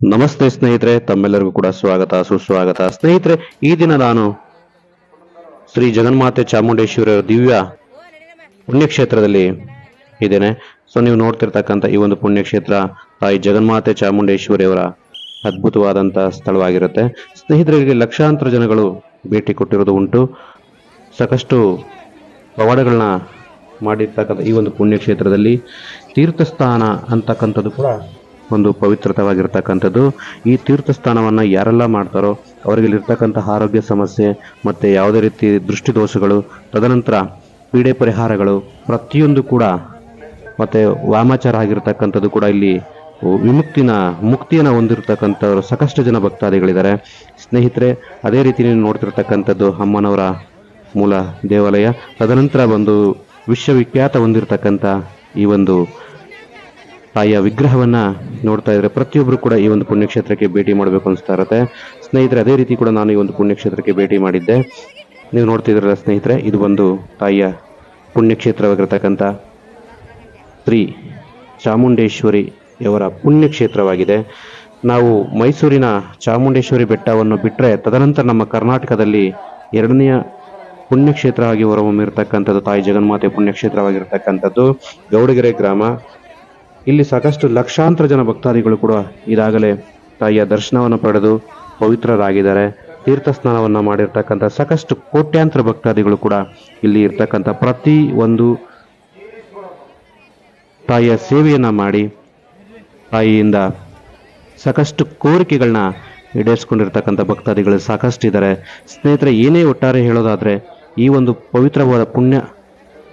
ನಮಸ್ತೆ ಸ್ನೇಹಿತರೆ, ತಮ್ಮೆಲ್ಲರಿಗೂ ಕೂಡ ಸ್ವಾಗತ, ಸುಸ್ವಾಗತ. ಸ್ನೇಹಿತರೆ, ಈ ದಿನ ನಾನು ಶ್ರೀ ಜಗನ್ಮಾತೆ ಚಾಮುಂಡೇಶ್ವರಿ ದಿವ್ಯ ಪುಣ್ಯಕ್ಷೇತ್ರದಲ್ಲಿ ಇದ್ದೇನೆ. ಸೊ ನೀವು ನೋಡ್ತಿರ್ತಕ್ಕಂಥ ಈ ಒಂದು ಪುಣ್ಯಕ್ಷೇತ್ರ ತಾಯಿ ಜಗನ್ಮಾತೆ ಚಾಮುಂಡೇಶ್ವರಿಯವರ ಅದ್ಭುತವಾದಂಥ ಸ್ಥಳವಾಗಿರುತ್ತೆ. ಸ್ನೇಹಿತರಿಗೆ ಲಕ್ಷಾಂತರ ಜನಗಳು ಭೇಟಿ ಕೊಟ್ಟಿರೋದು ಉಂಟು. ಸಾಕಷ್ಟು ಪವಾಡಗಳನ್ನ ಮಾಡಿರ್ತಕ್ಕಂಥ ಈ ಒಂದು ಪುಣ್ಯಕ್ಷೇತ್ರದಲ್ಲಿ ತೀರ್ಥಸ್ಥಾನ ಅಂತಕ್ಕಂಥದ್ದು ಕೂಡ ಒಂದು ಪವಿತ್ರತವಾಗಿರ್ತಕ್ಕಂಥದ್ದು. ಈ ತೀರ್ಥಸ್ಥಾನವನ್ನು ಯಾರೆಲ್ಲ ಮಾಡ್ತಾರೋ ಅವರಿಗೆ ಇರ್ತಕ್ಕಂಥ ಆರೋಗ್ಯ ಸಮಸ್ಯೆ ಮತ್ತು ಯಾವುದೇ ರೀತಿ ದೃಷ್ಟಿದೋಷಗಳು, ತದನಂತರ ಪೀಡೆ ಪರಿಹಾರಗಳು ಪ್ರತಿಯೊಂದು ಕೂಡ ಮತ್ತು ವಾಮಾಚಾರ ಆಗಿರ್ತಕ್ಕಂಥದ್ದು ಕೂಡ ಇಲ್ಲಿ ವಿಮುಕ್ತಿನ, ಮುಕ್ತಿಯನ್ನು ಹೊಂದಿರತಕ್ಕಂಥವ್ರು ಸಾಕಷ್ಟು ಜನ ಭಕ್ತಾದಿಗಳಿದ್ದಾರೆ. ಸ್ನೇಹಿತರೆ, ಅದೇ ರೀತಿ ನೀವು ನೋಡ್ತಿರ್ತಕ್ಕಂಥದ್ದು ಅಮ್ಮನವರ ಮೂಲ ದೇವಾಲಯ. ತದನಂತರ ಒಂದು ವಿಶ್ವವಿಖ್ಯಾತ ಹೊಂದಿರತಕ್ಕಂಥ ಈ ಒಂದು ತಾಯಿಯ ವಿಗ್ರಹವನ್ನ ನೋಡ್ತಾ ಇದ್ರೆ ಪ್ರತಿಯೊಬ್ಬರು ಕೂಡ ಈ ಒಂದು ಪುಣ್ಯಕ್ಷೇತ್ರಕ್ಕೆ ಭೇಟಿ ಮಾಡಬೇಕು ಅನಿಸ್ತಾ ಇರುತ್ತೆ. ಸ್ನೇಹಿತರೆ, ಅದೇ ರೀತಿ ಕೂಡ ನಾನು ಈ ಒಂದು ಪುಣ್ಯಕ್ಷೇತ್ರಕ್ಕೆ ಭೇಟಿ ಮಾಡಿದ್ದೆ. ನೀವು ನೋಡ್ತಿದ್ರಲ್ಲ ಸ್ನೇಹಿತರೆ, ಇದು ಒಂದು ತಾಯಿಯ ಪುಣ್ಯಕ್ಷೇತ್ರವಾಗಿರ್ತಕ್ಕಂಥ ಶ್ರೀ ಚಾಮುಂಡೇಶ್ವರಿಯವರ ಪುಣ್ಯಕ್ಷೇತ್ರವಾಗಿದೆ. ನಾವು ಮೈಸೂರಿನ ಚಾಮುಂಡೇಶ್ವರಿ ಬೆಟ್ಟವನ್ನು ಬಿಟ್ಟರೆ ತದನಂತರ ನಮ್ಮ ಕರ್ನಾಟಕದಲ್ಲಿ ಎರಡನೆಯ ಪುಣ್ಯಕ್ಷೇತ್ರವಾಗಿ ಹೊರಹೊಮ್ಮಿರ್ತಕ್ಕಂಥದ್ದು ತಾಯಿ ಜಗನ್ಮಾತೆ ಪುಣ್ಯಕ್ಷೇತ್ರವಾಗಿರ್ತಕ್ಕಂಥದ್ದು ಗೌಡಗೆರೆ ಗ್ರಾಮ. ಇಲ್ಲಿ ಸಾಕಷ್ಟು ಲಕ್ಷಾಂತರ ಜನ ಭಕ್ತಾದಿಗಳು ಕೂಡ ಈಗಾಗಲೇ ತಾಯಿಯ ದರ್ಶನವನ್ನು ಪಡೆದು ಪವಿತ್ರರಾಗಿದ್ದಾರೆ. ತೀರ್ಥ ಸ್ನಾನವನ್ನು ಮಾಡಿರ್ತಕ್ಕಂಥ ಸಾಕಷ್ಟು ಕೋಟ್ಯಾಂತರ ಭಕ್ತಾದಿಗಳು ಕೂಡ ಇಲ್ಲಿ ಇರ್ತಕ್ಕಂಥ ಪ್ರತಿ ಒಂದು ತಾಯಿಯ ಸೇವೆಯನ್ನು ಮಾಡಿ ತಾಯಿಯಿಂದ ಸಾಕಷ್ಟು ಕೋರಿಕೆಗಳನ್ನ ಈಡೇರಿಸ್ಕೊಂಡಿರ್ತಕ್ಕಂಥ ಭಕ್ತಾದಿಗಳು ಸಾಕಷ್ಟು ಇದ್ದಾರೆ. ಸ್ನೇಹಿತರೆ, ಏನೇ ಒಟ್ಟಾರೆ ಹೇಳೋದಾದ್ರೆ, ಈ ಒಂದು ಪವಿತ್ರವಾದ ಪುಣ್ಯ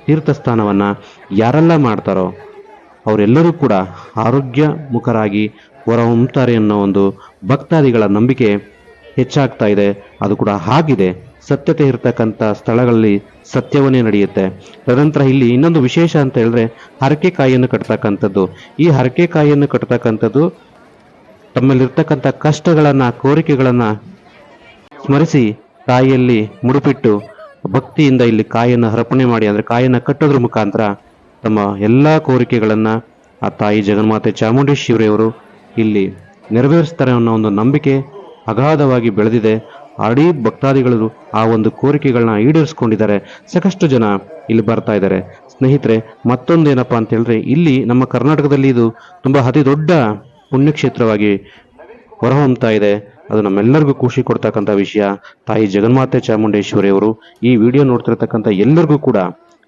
ತೀರ್ಥಸ್ಥಾನವನ್ನು ಯಾರೆಲ್ಲ ಮಾಡ್ತಾರೋ ಅವರೆಲ್ಲರೂ ಕೂಡ ಆರೋಗ್ಯ ಮುಖರಾಗಿ ಹೊರಹೊಮ್ಮುತ್ತಾರೆ ಅನ್ನೋ ಒಂದು ಭಕ್ತಾದಿಗಳ ನಂಬಿಕೆ ಹೆಚ್ಚಾಗ್ತಾ ಇದೆ. ಅದು ಕೂಡ ಆಗಿದೆ. ಸತ್ಯತೆ ಇರತಕ್ಕಂಥ ಸ್ಥಳಗಳಲ್ಲಿ ಸತ್ಯವನ್ನೇ ನಡೆಯುತ್ತೆ. ತದನಂತರ ಇಲ್ಲಿ ಇನ್ನೊಂದು ವಿಶೇಷ ಅಂತ ಹೇಳಿದ್ರೆ ಹರಕೆ ಕಾಯಿಯನ್ನು ಕಟ್ತಕ್ಕಂಥದ್ದು. ಈ ಹರಕೆ ಕಾಯಿಯನ್ನು ಕಟ್ತಕ್ಕಂಥದ್ದು ತಮ್ಮಲ್ಲಿರ್ತಕ್ಕಂಥ ಕಷ್ಟಗಳನ್ನ, ಕೋರಿಕೆಗಳನ್ನ ಸ್ಮರಿಸಿ ತಾಯಿಯಲ್ಲಿ ಮುಡುಪಿಟ್ಟು ಭಕ್ತಿಯಿಂದ ಇಲ್ಲಿ ಕಾಯನ್ನು ಅರ್ಪಣೆ ಮಾಡಿ, ಅಂದ್ರೆ ಕಾಯನ್ನು ಕಟ್ಟೋದ್ರ ಮುಖಾಂತರ ತಮ್ಮ ಎಲ್ಲ ಕೋರಿಕೆಗಳನ್ನು ಆ ತಾಯಿ ಜಗನ್ಮಾತೆ ಚಾಮುಂಡೇಶ್ವರಿಯವರು ಇಲ್ಲಿ ನೆರವೇರಿಸ್ತಾರೆ ಅನ್ನೋ ಒಂದು ನಂಬಿಕೆ ಅಗಾಧವಾಗಿ ಬೆಳೆದಿದೆ. ಆಡೀ ಭಕ್ತಾದಿಗಳು ಆ ಒಂದು ಕೋರಿಕೆಗಳನ್ನ ಈಡೇರಿಸ್ಕೊಂಡಿದ್ದಾರೆ. ಸಾಕಷ್ಟು ಜನ ಇಲ್ಲಿ ಬರ್ತಾ ಇದ್ದಾರೆ. ಸ್ನೇಹಿತರೆ ಮತ್ತೊಂದೇನಪ್ಪ ಅಂತ ಹೇಳಿದ್ರೆ, ಇಲ್ಲಿ ನಮ್ಮ ಕರ್ನಾಟಕದಲ್ಲಿ ಇದು ತುಂಬಾ ಅತಿ ದೊಡ್ಡ ಪುಣ್ಯಕ್ಷೇತ್ರವಾಗಿ ಹೊರಹೊಮ್ತಾ ಇದೆ. ಅದು ನಮ್ಮೆಲ್ಲರಿಗೂ ಖುಷಿ ಕೊಡ್ತಕ್ಕಂಥ ವಿಷಯ. ತಾಯಿ ಜಗನ್ಮಾತೆ ಚಾಮುಂಡೇಶ್ವರಿ ಅವರು ಈ ವಿಡಿಯೋ ನೋಡ್ತಿರ್ತಕ್ಕಂಥ ಎಲ್ಲರಿಗೂ ಕೂಡ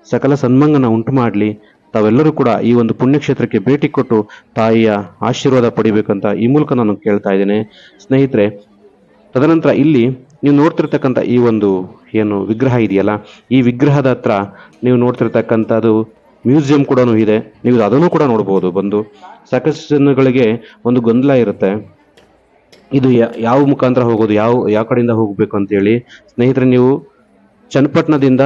ಸಕಲ ಸನ್ಮಂಗನ ಉಂಟು ಮಾಡಲಿ. ತಾವೆಲ್ಲರೂ ಕೂಡ ಈ ಒಂದು ಪುಣ್ಯಕ್ಷೇತ್ರಕ್ಕೆ ಭೇಟಿ ಕೊಟ್ಟು ತಾಯಿಯ ಆಶೀರ್ವಾದ ಪಡಿಬೇಕಂತ ಈ ಮೂಲಕ ನಾನು ಕೇಳ್ತಾ ಇದ್ದೇನೆ. ಸ್ನೇಹಿತರೆ, ತದನಂತರ ಇಲ್ಲಿ ನೀವು ನೋಡ್ತಿರ್ತಕ್ಕಂಥ ಈ ಒಂದು ಏನು ವಿಗ್ರಹ ಇದೆಯಲ್ಲ, ಈ ವಿಗ್ರಹದ ಹತ್ರ ನೀವು ನೋಡ್ತಿರ್ತಕ್ಕಂಥದ್ದು ಮ್ಯೂಸಿಯಂ ಕೂಡ ಇದೆ. ನೀವು ಅದನ್ನು ಕೂಡ ನೋಡ್ಬೋದು. ಬಂದು ಸಾಕಷ್ಟು ಜನಗಳಿಗೆ ಒಂದು ಗೊಂದಲ ಇರುತ್ತೆ. ಇದು ಯಾವ ಮುಖಾಂತರ ಹೋಗೋದು, ಯಾವ ಯಾವ ಕಡೆಯಿಂದ ಹೋಗಬೇಕು ಅಂತೇಳಿ. ಸ್ನೇಹಿತರೆ, ನೀವು ಚನ್ನಪಟ್ಟಣದಿಂದ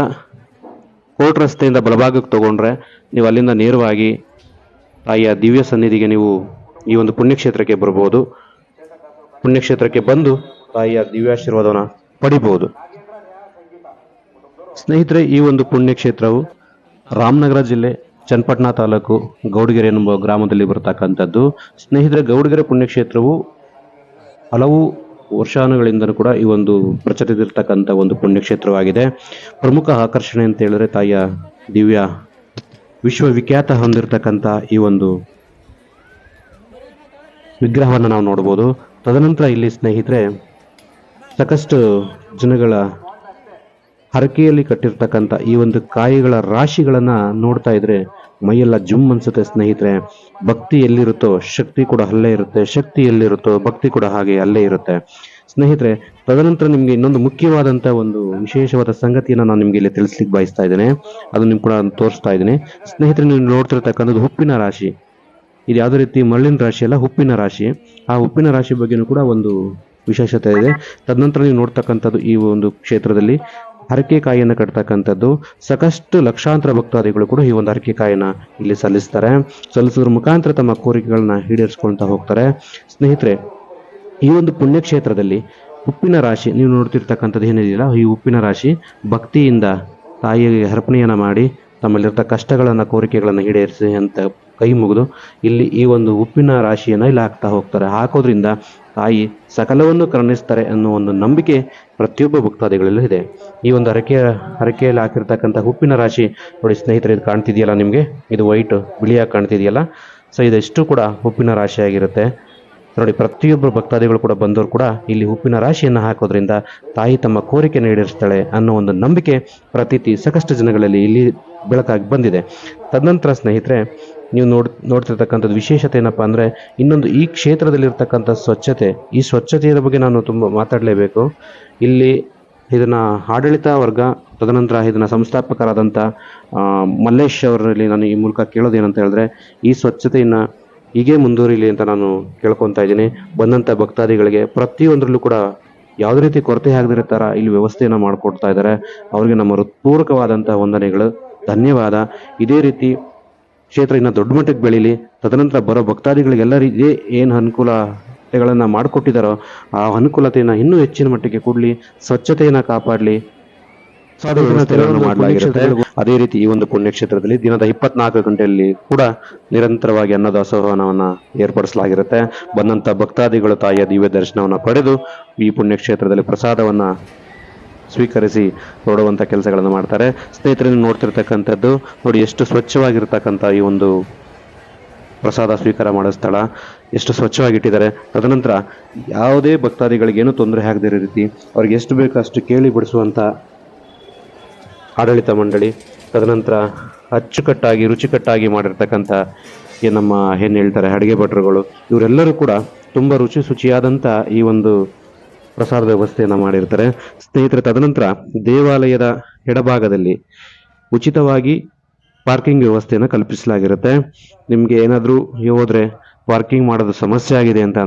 ಕೋರ್ಟ್ ರಸ್ತೆಯಿಂದ ಬಲಭಾಗಕ್ಕೆ ತಗೊಂಡ್ರೆ ನೀವು ಅಲ್ಲಿಂದ ನೇರವಾಗಿ ತಾಯಿಯ ದಿವ್ಯ ಸನ್ನಿಧಿಗೆ ನೀವು ಈ ಒಂದು ಪುಣ್ಯಕ್ಷೇತ್ರಕ್ಕೆ ಬರ್ಬೋದು. ಪುಣ್ಯಕ್ಷೇತ್ರಕ್ಕೆ ಬಂದು ತಾಯಿಯ ದಿವ್ಯಾಶೀರ್ವಾದವನ್ನು ಪಡಿಬಹುದು ಸ್ನೇಹಿತರೆ, ಈ ಒಂದು ಪುಣ್ಯಕ್ಷೇತ್ರವು ರಾಮನಗರ ಜಿಲ್ಲೆ ಚನ್ನಪಟ್ಟಣ ತಾಲೂಕು ಗೌಡಗೆರೆ ಎಂಬ ಗ್ರಾಮದಲ್ಲಿ ಬರತಕ್ಕಂಥದ್ದು. ಸ್ನೇಹಿತರೆ, ಗೌಡಗೆರೆ ಪುಣ್ಯಕ್ಷೇತ್ರವು ಹಲವು ವರ್ಷಾನುಗಳಿಂದಲೂ ಕೂಡ ಈ ಒಂದು ಪ್ರಚಲಿತಿರ್ತಕ್ಕಂಥ ಒಂದು ಪುಣ್ಯಕ್ಷೇತ್ರವಾಗಿದೆ. ಪ್ರಮುಖ ಆಕರ್ಷಣೆ ಅಂತ ಹೇಳಿದ್ರೆ ತಾಯಿಯ ದಿವ್ಯ, ವಿಶ್ವವಿಖ್ಯಾತ ಹೊಂದಿರತಕ್ಕಂಥ ಈ ಒಂದು ವಿಗ್ರಹವನ್ನು ನಾವು ನೋಡ್ಬೋದು. ತದನಂತರ ಇಲ್ಲಿ ಸ್ನೇಹಿತರೆ, ಸಾಕಷ್ಟು ಜನಗಳ ಹರಕೆಯಲ್ಲಿ ಕಟ್ಟಿರ್ತಕ್ಕಂಥ ಈ ಒಂದು ಕಾಯಿಗಳ ರಾಶಿಗಳನ್ನ ನೋಡ್ತಾ ಇದ್ರೆ ಮೈಯೆಲ್ಲ ಜುಮ್ ಅನ್ಸುತ್ತೆ ಸ್ನೇಹಿತರೆ. ಭಕ್ತಿ ಎಲ್ಲಿರುತ್ತೋ ಶಕ್ತಿ ಕೂಡ ಅಲ್ಲೇ ಇರುತ್ತೆ. ಶಕ್ತಿ ಎಲ್ಲಿರುತ್ತೋ ಭಕ್ತಿ ಕೂಡ ಹಾಗೆ ಅಲ್ಲೇ ಇರುತ್ತೆ. ಸ್ನೇಹಿತರೆ, ತದನಂತರ ನಿಮ್ಗೆ ಇನ್ನೊಂದು ಮುಖ್ಯವಾದಂತ ಒಂದು ವಿಶೇಷವಾದ ಸಂಗತಿಯನ್ನ ನಾನು ನಿಮ್ಗೆ ಇಲ್ಲಿ ತಿಳಿಸ್ಲಿಕ್ಕೆ ಬಯಸ್ತಾ ಇದ್ದೇನೆ. ಅದು ನಿಮ್ ಕೂಡ ತೋರಿಸ್ತಾ ಇದ್ದೀನಿ. ಸ್ನೇಹಿತರೆ, ನೀವು ನೋಡ್ತಿರ್ತಕ್ಕಂಥದ್ದು ಹುಪ್ಪಿನ ರಾಶಿ. ಇದು ಯಾವುದೇ ರೀತಿ ಮರಳಿನ ರಾಶಿ ಅಲ್ಲ ಉಪ್ಪಿನ ರಾಶಿ. ಆ ಉಪ್ಪಿನ ರಾಶಿ ಬಗ್ಗೆನೂ ಕೂಡ ಒಂದು ವಿಶೇಷತೆ ಇದೆ. ತದನಂತರ ನೀವು ನೋಡ್ತಕ್ಕಂಥದ್ದು ಈ ಒಂದು ಕ್ಷೇತ್ರದಲ್ಲಿ ಹರಕೆ ಕಾಯಿಯನ್ನು ಕಟ್ತಕ್ಕಂಥದ್ದು. ಸಾಕಷ್ಟು ಲಕ್ಷಾಂತರ ಭಕ್ತಾದಿಗಳು ಕೂಡ ಈ ಒಂದು ಹರಕೆ ಕಾಯಿನ ಇಲ್ಲಿ ಸಲ್ಲಿಸ್ತಾರೆ. ಸಲ್ಲಿಸೋದ್ರ ಮುಖಾಂತರ ತಮ್ಮ ಕೋರಿಕೆಗಳನ್ನ ಈಡೇರಿಸ್ಕೊಳ್ತಾ ಹೋಗ್ತಾರೆ. ಸ್ನೇಹಿತರೆ, ಈ ಒಂದು ಪುಣ್ಯಕ್ಷೇತ್ರದಲ್ಲಿ ಉಪ್ಪಿನ ರಾಶಿ, ನೀವು ನೋಡ್ತಿರ್ತಕ್ಕಂಥದ್ದು ಏನಿದೆಯಲ್ಲ, ಈ ಉಪ್ಪಿನ ರಾಶಿ ಭಕ್ತಿಯಿಂದ ತಾಯಿಗೆ ಅರ್ಪಣೆಯನ್ನು ಮಾಡಿ ತಮ್ಮಲ್ಲಿರ್ತ ಕಷ್ಟಗಳನ್ನು, ಕೋರಿಕೆಗಳನ್ನು ಈಡೇರಿಸಿ ಅಂತ ಕೈ ಮುಗಿದು ಇಲ್ಲಿ ಈ ಒಂದು ಉಪ್ಪಿನ ರಾಶಿಯನ್ನು ಇಲ್ಲಿ ಹಾಕ್ತಾ ಹೋಗ್ತಾರೆ. ಹಾಕೋದ್ರಿಂದ ತಾಯಿ ಸಕಲವನ್ನು ಕರುಣಿಸ್ತಾರೆ ಅನ್ನೋ ಒಂದು ನಂಬಿಕೆ ಪ್ರತಿಯೊಬ್ಬ ಭಕ್ತಾದಿಗಳಲ್ಲೂ ಇದೆ. ಈ ಒಂದು ಹರಕೆಯ ಹರಕೆಯಲ್ಲಿ ಹಾಕಿರ್ತಕ್ಕಂಥ ಉಪ್ಪಿನ ರಾಶಿ ನೋಡಿ ಸ್ನೇಹಿತರೆ, ಇದು ಕಾಣ್ತಿದೆಯಲ್ಲ ನಿಮಗೆ? ಇದು ವೈಟ್ ಬಿಳಿಯಾಗಿ ಕಾಣ್ತಿದೆಯಲ್ಲ? ಸೊ ಇದೆಷ್ಟು ಕೂಡ ಉಪ್ಪಿನ ರಾಶಿ ಆಗಿರುತ್ತೆ ನೋಡಿ ಪ್ರತಿಯೊಬ್ಬರು ಭಕ್ತಾದಿಗಳು ಕೂಡ ಬಂದವರು ಕೂಡ ಇಲ್ಲಿ ಉಪ್ಪಿನ ರಾಶಿಯನ್ನು ಹಾಕೋದ್ರಿಂದ ತಾಯಿ ತಮ್ಮ ಕೋರಿಕೆ ಈಡೇರಿಸ್ತಾಳೆ ಅನ್ನೋ ಒಂದು ನಂಬಿಕೆ ಪ್ರತೀತಿ ಸಾಕಷ್ಟು ಜನಗಳಲ್ಲಿ ಇಲ್ಲಿ ಬೆಳಕಾಗಿ ಬಂದಿದೆ. ತದನಂತರ ಸ್ನೇಹಿತರೆ, ನೀವು ನೋಡ್, ನೋಡ್ತಿರ್ತಕ್ಕಂಥದ್ದು ವಿಶೇಷತೆ ಏನಪ್ಪ ಅಂದರೆ, ಇನ್ನೊಂದು ಈ ಕ್ಷೇತ್ರದಲ್ಲಿರ್ತಕ್ಕಂಥ ಸ್ವಚ್ಛತೆ. ಈ ಸ್ವಚ್ಛತೆಯ ಬಗ್ಗೆ ನಾನು ತುಂಬ ಮಾತಾಡಲೇಬೇಕು. ಇಲ್ಲಿ ಇದನ್ನು ಆಡಳಿತ ವರ್ಗ, ತದನಂತರ ಇದನ್ನು ಸಂಸ್ಥಾಪಕರಾದಂಥ ಮಲ್ಲೇಶ್ ಅವರಲ್ಲಿ ನಾನು ಈ ಮೂಲಕ ಕೇಳೋದೇನಂತ ಹೇಳಿದ್ರೆ, ಈ ಸ್ವಚ್ಛತೆಯನ್ನು ಹೀಗೆ ಮುಂದುವರಿಲಿ ಅಂತ ನಾನು ಕೇಳ್ಕೊತಾ ಇದ್ದೀನಿ. ಬಂದಂಥ ಭಕ್ತಾದಿಗಳಿಗೆ ಪ್ರತಿಯೊಂದರಲ್ಲೂ ಕೂಡ ಯಾವುದೇ ರೀತಿ ಕೊರತೆ ಆಗದಿರೋ ಇಲ್ಲಿ ವ್ಯವಸ್ಥೆಯನ್ನು ಮಾಡಿಕೊಡ್ತಾ ಇದ್ದಾರೆ. ಅವರಿಗೆ ನಮ್ಮ ಹೃತ್ಪೂರ್ವಕವಾದಂಥ ವಂದನೆಗಳು. ಧನ್ಯವಾದ. ಇದೇ ರೀತಿ ಕ್ಷೇತ್ರ ಇನ್ನು ದೊಡ್ಡ ಮಟ್ಟಕ್ಕೆ ಬೆಳೀಲಿ. ತದನಂತರ ಬರೋ ಭಕ್ತಾದಿಗಳಿಗೆಲ್ಲ ಇದೇ ಏನು ಅನುಕೂಲತೆಗಳನ್ನು ಮಾಡಿಕೊಟ್ಟಿದ್ದಾರೋ ಆ ಅನುಕೂಲತೆಯನ್ನು ಇನ್ನೂ ಹೆಚ್ಚಿನ ಮಟ್ಟಿಗೆ ಕೊಡಲಿ. ಸ್ವಚ್ಛತೆಯನ್ನು ಕಾಪಾಡಲಿ. ಮಾಡಲಾಗಿರುತ್ತೆ. ಅದೇ ರೀತಿ ಈ ಒಂದು ಪುಣ್ಯಕ್ಷೇತ್ರದಲ್ಲಿ ದಿನದ ಇಪ್ಪತ್ನಾಲ್ಕು ಗಂಟೆಯಲ್ಲಿ ಕೂಡ ನಿರಂತರವಾಗಿ ಅನ್ನದಾಸೋಹನವನ್ನ ಏರ್ಪಡಿಸಲಾಗಿರುತ್ತೆ. ಬಂದಂತ ಭಕ್ತಾದಿಗಳು ತಾಯಿಯ ದಿವ್ಯ ದರ್ಶನವನ್ನ ಪಡೆದು ಈ ಪುಣ್ಯಕ್ಷೇತ್ರದಲ್ಲಿ ಪ್ರಸಾದವನ್ನ ಸ್ವೀಕರಿಸಿ ಹೊರಡುವಂತ ಕೆಲಸಗಳನ್ನು ಮಾಡ್ತಾರೆ. ಸ್ನೇಹಿತರಿಂದ ನೀವು ನೋಡ್ತಿರ್ತಕ್ಕಂಥದ್ದು ನೋಡಿ ಎಷ್ಟು ಸ್ವಚ್ಛವಾಗಿರ್ತಕ್ಕಂಥ ಈ ಒಂದು ಪ್ರಸಾದ ಸ್ವೀಕಾರ ಮಾಡೋ ಸ್ಥಳ. ಎಷ್ಟು ಸ್ವಚ್ಛವಾಗಿಟ್ಟಿದ್ದಾರೆ ತದನಂತರ ಯಾವುದೇ ಭಕ್ತಾದಿಗಳಿಗೆ ಏನು ತೊಂದರೆ ಆಗದಿರೋ ರೀತಿ ಅವ್ರಿಗೆ ಎಷ್ಟು ಬೇಕೋ ಅಷ್ಟು ಕೇಳಿ ಬಿಡಿಸುವಂಥ ಆಡಳಿತ ಮಂಡಳಿ ತದನಂತರ ಅಚ್ಚುಕಟ್ಟಾಗಿ, ರುಚಿಕಟ್ಟಾಗಿ ಮಾಡಿರ್ತಕ್ಕಂಥ ನಮ್ಮ ಏನು ಹೇಳ್ತಾರೆ, ಅಡುಗೆ ಭಟ್ರುಗಳು, ಇವರೆಲ್ಲರೂ ಕೂಡ ತುಂಬ ರುಚಿ ಶುಚಿಯಾದಂಥ ಈ ಒಂದು ಪ್ರಸಾದ ವ್ಯವಸ್ಥೆಯನ್ನು ಮಾಡಿರ್ತಾರೆ. ಸ್ನೇಹಿತರೆ, ತದನಂತರ ದೇವಾಲಯದ ಎಡಭಾಗದಲ್ಲಿ ಉಚಿತವಾಗಿ ಪಾರ್ಕಿಂಗ್ ವ್ಯವಸ್ಥೆಯನ್ನು ಕಲ್ಪಿಸಲಾಗಿರುತ್ತೆ. ನಿಮಗೆ ಏನಾದರೂ ಹೋದರೆ ಪಾರ್ಕಿಂಗ್ ಮಾಡೋದು ಸಮಸ್ಯೆ ಆಗಿದೆ ಅಂತ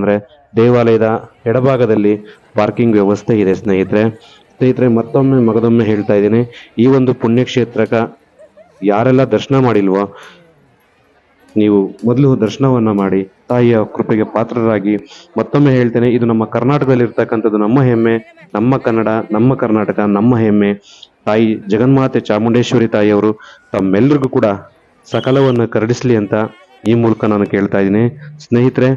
ದೇವಾಲಯದ ಎಡಭಾಗದಲ್ಲಿ ಪಾರ್ಕಿಂಗ್ ವ್ಯವಸ್ಥೆ ಇದೆ ಸ್ನೇಹಿತರೆ. ಸ್ನೇಹಿತರೆ, ಮತ್ತೊಮ್ಮೆ ಮಗದೊಮ್ಮೆ ಹೇಳ್ತಾ ಇದ್ದೀನಿ, ಈ ಒಂದು ಪುಣ್ಯಕ್ಷೇತ್ರಕ ಯಾರೆಲ್ಲ ದರ್ಶನ ಮಾಡಿಲ್ವೋ, ನೀವು ಮೊದಲು ದರ್ಶನವನ್ನು ಮಾಡಿ, ತಾಯಿಯ ಕೃಪೆಗೆ ಪಾತ್ರರಾಗಿ. ಮತ್ತೊಮ್ಮೆ ಹೇಳ್ತೇನೆ, ಇದು ನಮ್ಮ ಕರ್ನಾಟಕದಲ್ಲಿ ಇರ್ತಕ್ಕಂಥದ್ದು ನಮ್ಮ ಹೆಮ್ಮೆ, ನಮ್ಮ ಕನ್ನಡ, ನಮ್ಮ ಕರ್ನಾಟಕ, ನಮ್ಮ ಹೆಮ್ಮೆ. ತಾಯಿ ಜಗನ್ಮಾತೆ ಚಾಮುಂಡೇಶ್ವರಿ ತಾಯಿಯವರು ತಮ್ಮೆಲ್ಲರಿಗೂ ಕೂಡ ಸಕಲವನ್ನು ಕರಡಿಸ್ಲಿ ಅಂತ ಈ ಮೂಲಕ ನಾನು ಕೇಳ್ತಾ ಇದ್ದೀನಿ. ಸ್ನೇಹಿತರೆ